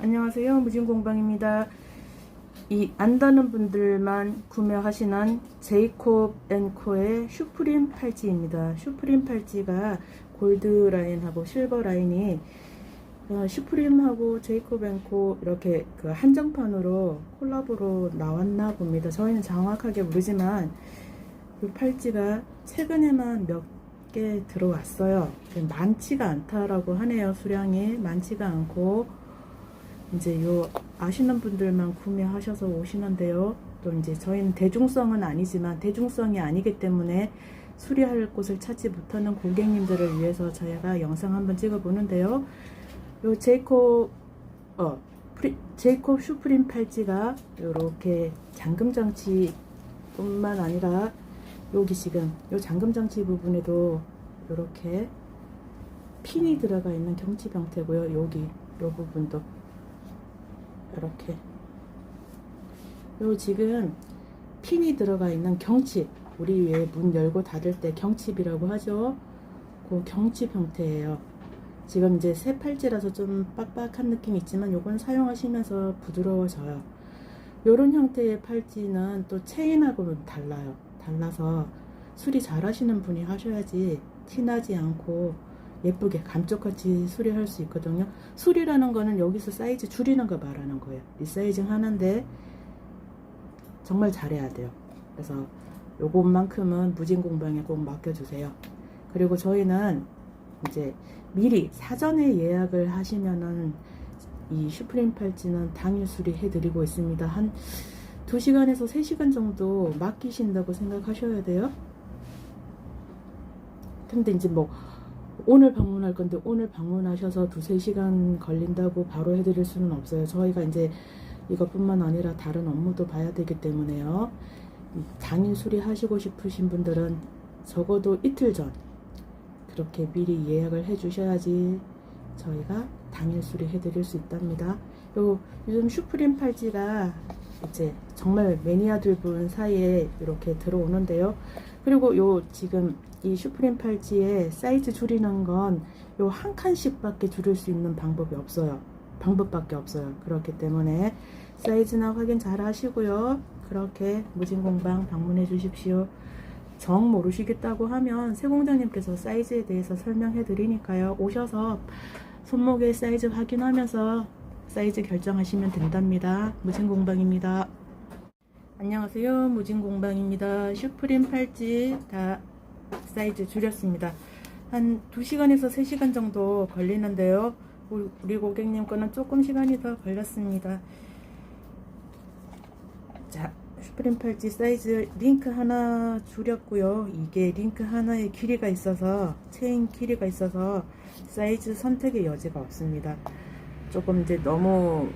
안녕하세요. 무진공방입니다. 이 안다는 분들만 구매하시는 제이콥 앤코의 슈프림 팔찌입니다. 슈프림 팔찌가 골드 라인하고 실버 라인이 어, 슈프림하고 제이콥 앤코 이렇게 그 한정판으로 콜라보로 나왔나 봅니다. 저희는 정확하게 모르지만 이 팔찌가 최근에만 몇개 들어왔어요. 많지가 않다라고 하네요. 수량이 많지가 않고 이제 요 아시는 분들만 구매하셔서 오시는데요. 또 이제 저희는 대중성은 아니지만 대중성이 아니기 때문에 수리할 곳을 찾지 못하는 고객님들을 위해서 저희가 영상 한번 찍어 보는데요. 요 제이콥 어 프리, 제이콥 슈프림 팔찌가 요렇게 잠금 장치뿐만 아니라 여기 지금 요 잠금 장치 부분에도 요렇게 핀이 들어가 있는 경치 형태고요. 여기 요 부분도 이렇게. 요 지금 핀이 들어가 있는 경칩 우리 왜 문 열고 닫을 때 경칩이라고 하죠? 그 경칩 형태예요. 지금 이제 새 팔찌라서 좀 빡빡한 느낌이 있지만 요건 사용하시면서 부드러워져요. 요런 형태의 팔찌는 또 체인하고는 달라요. 달라서 수리 잘 하시는 분이 하셔야지 티나지 않고 예쁘게 감쪽같이 수리할 수 있거든요. 수리라는 거는 여기서 사이즈 줄이는 거 말하는 거예요. 리사이징 하는데 정말 잘해야 돼요. 그래서 요것만큼은 무진 공방에 꼭 맡겨주세요. 그리고 저희는 이제 미리 사전에 예약을 하시면은 이 슈프림 팔찌는 당일 수리해 드리고 있습니다. 한 2시간에서 3시간 정도 맡기신다고 생각하셔야 돼요. 근데 이제 뭐 오늘 방문할 건데 오늘 방문하셔서 두세 시간 걸린다고 바로 해드릴 수는 없어요. 저희가 이제 이것뿐만 아니라 다른 업무도 봐야 되기 때문에요. 당일 수리하시고 싶으신 분들은 적어도 이틀 전 그렇게 미리 예약을 해 주셔야지 저희가 당일 수리해 드릴 수 있답니다. 요 요즘 슈프림 팔찌가 이제 정말 매니아들 분 사이에 이렇게 들어오는데요. 그리고 요 지금 이 슈프림 팔찌의 사이즈 줄이는 건 요 한 칸씩 밖에 줄일 수 있는 방법이 없어요. 방법밖에 없어요. 그렇기 때문에 사이즈나 확인 잘 하시고요. 그렇게 무진공방 방문해 주십시오. 정 모르시겠다고 하면 새 공장님께서 사이즈에 대해서 설명해 드리니까요. 오셔서 손목의 사이즈 확인하면서 사이즈 결정하시면 된답니다. 무진공방입니다. 안녕하세요. 무진공방입니다. 슈프림 팔찌 다 사이즈 줄였습니다. 한 2시간에서 3시간 정도 걸리는데요. 우리- 고객님 거는 조금 시간이 더 걸렸습니다. 자, 슈프림 팔찌 사이즈 링크 하나 줄였고요. 이게 링크 하나에 길이가 있어서 체인 길이가 있어서 사이즈 선택의 여지가 없습니다. 조금 이제 너무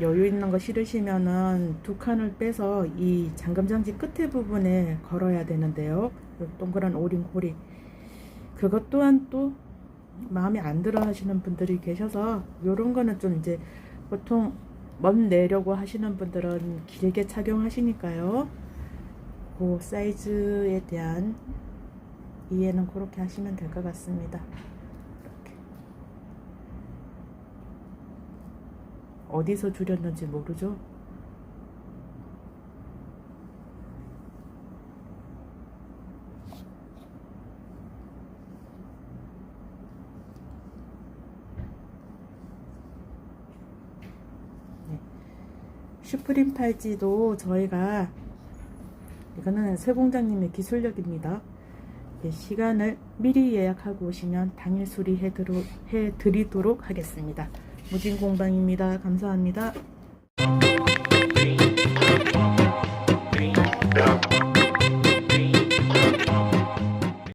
여유 있는 거 싫으시면은 두 칸을 빼서 이 잠금장치 끝에 부분에 걸어야 되는데요. 요 동그란 오링 고리. 그것 또한 또 마음에 안 들어 하시는 분들이 계셔서 요런 거는 좀 이제 보통 먼 내려고 하시는 분들은 길게 착용하시니까요. 그 사이즈에 대한 이해는 그렇게 하시면 될 것 같습니다. 이렇게. 어디서 줄였는지 모르죠? 슈프림 팔찌도 저희가 이거는 새 공장님의 기술력입니다. 예, 시간을 미리 예약하고 오시면 당일 수리해 드리도록 하겠습니다. 무진공방입니다. 감사합니다.